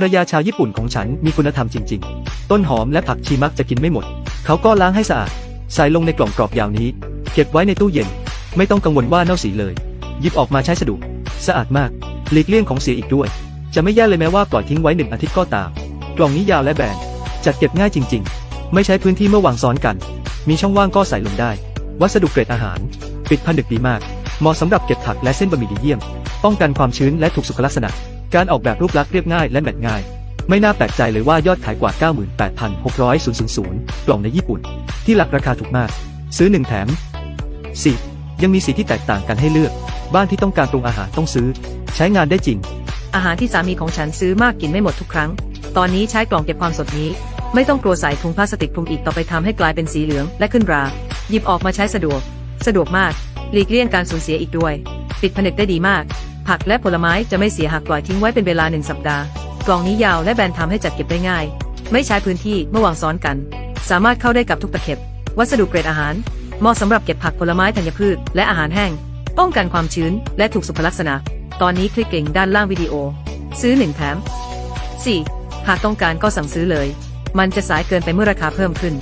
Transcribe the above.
ภรรยาชาวญี่ปุ่นของฉันมีคุณธรรมจริง ๆ ต้นหอมและผักชีมักจะกินไม่หมด เขาก็ล้างให้สะอาด ใส่ลงในกล่องกรอบยาวนี้ เก็บไว้ในตู้เย็น ไม่ต้องกังวลว่าเน่าสีเลย หยิบออกมาใช้สะดวก สะอาดมาก หลีกเลี่ยงของเสียอีกด้วย จะไม่แย่เลยแม้ว่าปล่อยทิ้งไว้หนึ่งอาทิตย์ก็ตาม กล่องนี้ยาวและแบน จัดเก็บง่ายจริง ๆ ไม่ใช้พื้นที่เมื่อวางซ้อนกัน มีช่องว่างก็ใส่ลงได้ วัสดุเกรดอาหาร ปิดผนึกดีมาก เหมาะสำหรับเก็บผักและเส้นบะหมี่ดีเยี่ยม ป้องกันความชื้นและถูกสุขลักษณะ การออกแบบรูปลักษณ์เรียบง่ายและแมทง่าย ไม่น่าแปลกใจเลยว่ายอดขายกว่า 98,600 กล่องในญี่ปุ่น ที่หลักราคาถูกมาก ซื้อ 1 แถม 4. ยังมีสีที่แตกต่างกันให้เลือก บ้านที่ต้องการปรุงอาหารต้องซื้อ ใช้งานได้จริง อาหารที่สามีของฉันซื้อมากกินไม่หมดทุกครั้ง ตอนนี้ใช้กล่องเก็บความสดนี้ ไม่ต้องกลัวใส่ถุงพลาสติกคลุมอีกต่อไปทำให้กลายเป็นสีเหลืองและขึ้นรา หยิบออกมาใช้สะดวก สะดวกมาก หลีกเลี่ยงการสูญเสียอีกด้วย ปิดผนึกได้ดีมาก ผักและผลไม้จะไม่เสียหากปล่อยทิ้งไว้เป็นเวลาหนึ่งสัปดาห์ กล่องนี้ยาวและแบนทำให้จัดเก็บได้ง่าย ไม่ใช้พื้นที่เมื่อวางซ้อนกัน สามารถเข้าได้กับทุกตะเข็บ วัสดุเกรดอาหารเหมาะสำหรับเก็บผักผลไม้ธัญพืชและอาหารแห้ง ป้องกันความชื้นและถูกสุขลักษณะ ตอนนี้คลิกลิงด้านล่างวิดีโอ ซื้อหนึ่งแถม 4. หากต้องการก็สั่งซื้อเลย มันจะสายเกินไปเมื่อราคาเพิ่มขึ้น